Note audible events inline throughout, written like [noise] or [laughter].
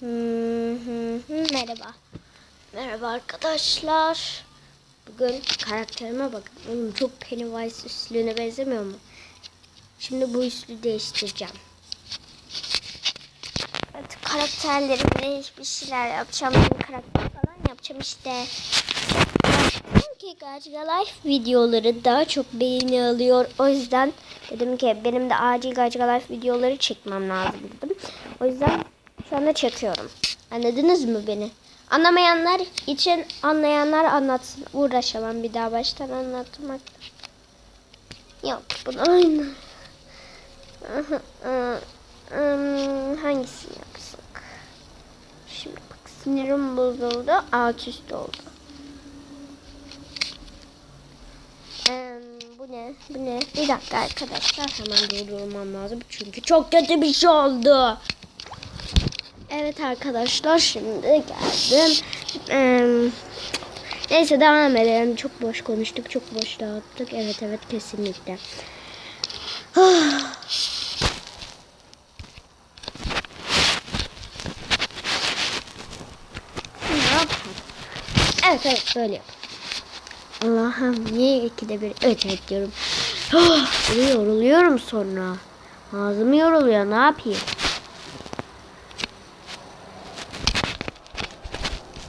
Merhaba. Merhaba arkadaşlar. Bugün karakterime bakın. Oğlum çok Pennywise üslüğüne benzemiyor mu? Şimdi bu üslü değiştireceğim. Evet, karakterlerimle bir şeyler yapacağım. Yeni karakter falan yapacağım işte. Baktım ki Gacga Life videoları daha çok beğeni alıyor. O yüzden dedim ki benim de acil Gacga Life videoları çekmem lazım dedim. O yüzden şu anda çekiyorum. Anladınız mı beni? Anlamayanlar için anlayanlar anlatsın. Uğraşamam bir daha baştan anlatmak. Yok bunu aynı. Hmm, Hangisini yapsak? Şimdi bak sinirim bozuldu. Alt üst oldu. Bu ne? Bu ne? Bir dakika arkadaşlar. Hemen durdurmam lazım. Çünkü çok kötü bir şey oldu. Evet arkadaşlar şimdi geldim. Em, neyse devam edelim. Çok boş konuştuk. Çok boş dağıttık. Evet evet kesinlikle. Yapalım? Evet evet böyle yap. Allah'ım niye ikide bir evet evet diyorum. Böyle yoruluyorum sonra. Ağzım yoruluyor ne yapayım? Ne yapayım? Hmm. Hmm. Hmm. Ne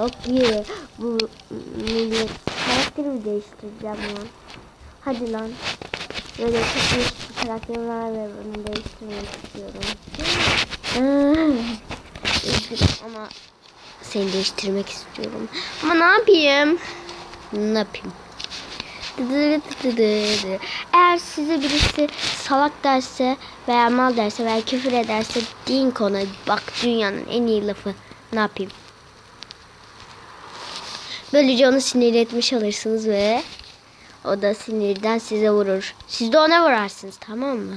yok ki bu millet karakterimi değiştireceğim lan hadi lan böyle değişik bir karakterim var ve bunu değiştirmek istiyorum Üzgünüm ama seni değiştirmek istiyorum. Ama ne yapayım? Ne yapayım? Eğer size birisi salak derse veya mal derse veya küfür ederse deyin ki ona bak dünyanın en iyi lafı. Ne yapayım? Böylece onu sinir etmiş alırsınız ve o da sinirden size vurur. Siz de ona vurarsınız tamam mı?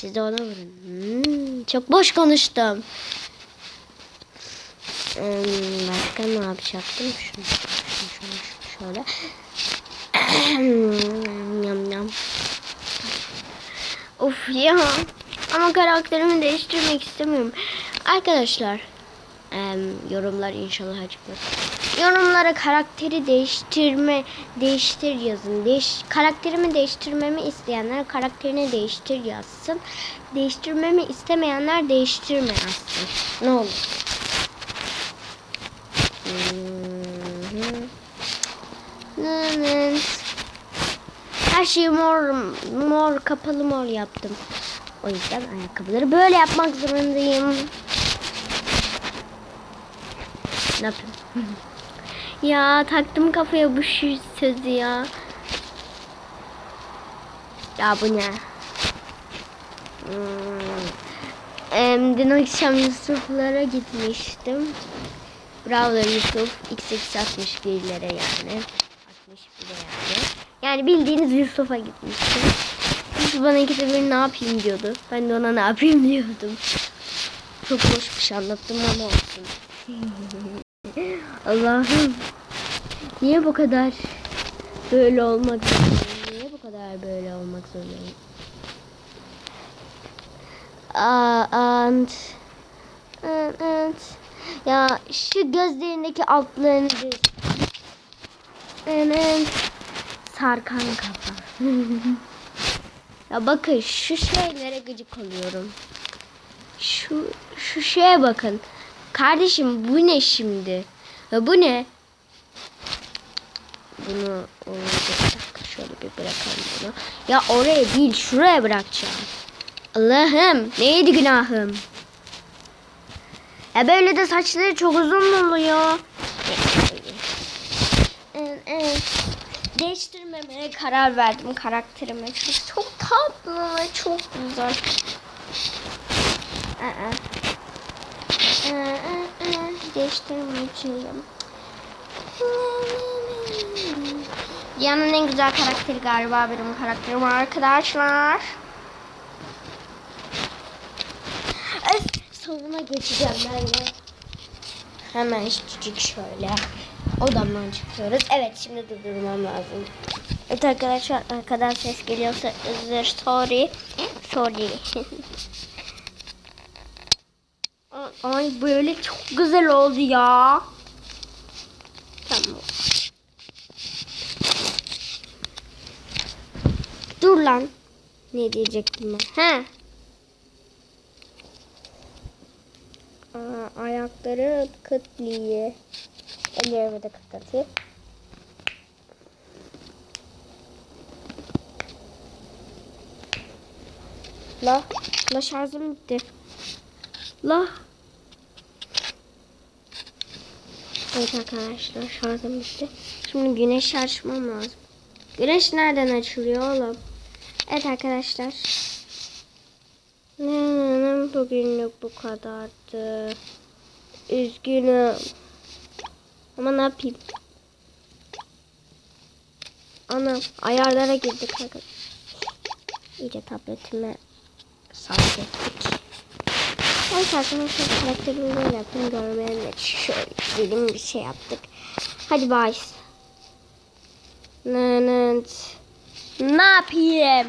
Siz de ona vurun. Hmm, çok boş konuştum. Hmm, başka ne yapacaktım? Şunu, şunu, şunu, şöyle. [clears throat] yam yam. Of ya. Ama karakterimi değiştirmek istemiyorum. Arkadaşlar. em, yorumlar inşallah açıklar. Yorumlara karakteri değiştirme değiştir yazın. Değiş, karakterimi değiştirmemi isteyenler karakterini değiştir yazsın. Değiştirmemi istemeyenler değiştirme yazsın. Ne olur. Her şeyi mor, mor, kapalı mor yaptım. O yüzden ayakkabıları böyle yapmak zorundayım. Ne yapayım? [laughs] ya taktım kafaya bu şu sözü ya. Ya bu ne? Hmm. Em, dün akşam Yusuf'lara gitmiştim. Bravo Yusuf. XX 61'lere yani. 61'e yani. Yani bildiğiniz Yusuf'a gitmiştim. Yusuf bana ikide bir ne yapayım diyordu. Ben de ona ne yapayım diyordum. Çok boş bir şey anlattım ama olsun. [laughs] Allah'ım. Niye bu kadar böyle olmak zorundayım? Niye bu kadar böyle olmak zorundayım? Aa, and, and, and. Ya şu gözlerindeki altlarını bir Hemen sarkan kafa. [laughs] ya bakın şu şeylere gıcık oluyorum. Şu şu şeye bakın. Kardeşim bu ne şimdi? Ya bu ne? Bunu olacak. Şöyle bir bırakalım bunu. Ya oraya değil şuraya bırakacağım. Allah'ım neydi günahım? Ya böyle de saçları çok uzun oluyor? Değiştirmemeye karar verdim karakterimi. Çünkü çok tatlı ve çok güzel. Değiştirmeyeceğim. Dünyanın en güzel karakteri galiba benim karakterim arkadaşlar. Öf, sonuna geçeceğim ben de. Hemen küçük şöyle. Odamdan çıkıyoruz. Evet şimdi durdurmam lazım. Evet arkadaşlar arkadan ses geliyorsa özür sorry. Sorry. [laughs] Ay böyle çok güzel oldu ya. Tamam. Dur lan. Ne diyecektim ben? He. Ayakları kıtliye. Ellerimi de kıtlatayım. La, la şarjım bitti. La. Evet arkadaşlar şarjım bitti. Şimdi güneş açmam lazım. Güneş nereden açılıyor oğlum? Evet arkadaşlar. Bugünlük bu kadardı. Üzgünüm. Ama ne yapayım? Ana ayarlara girdik arkadaşlar. İyice tabletime sarf ettik. Evet arkadaşlar karakterimi böyle yaptım. Görmeyenler şöyle dedim bir şey yaptık. Hadi bye. Ne yapayım?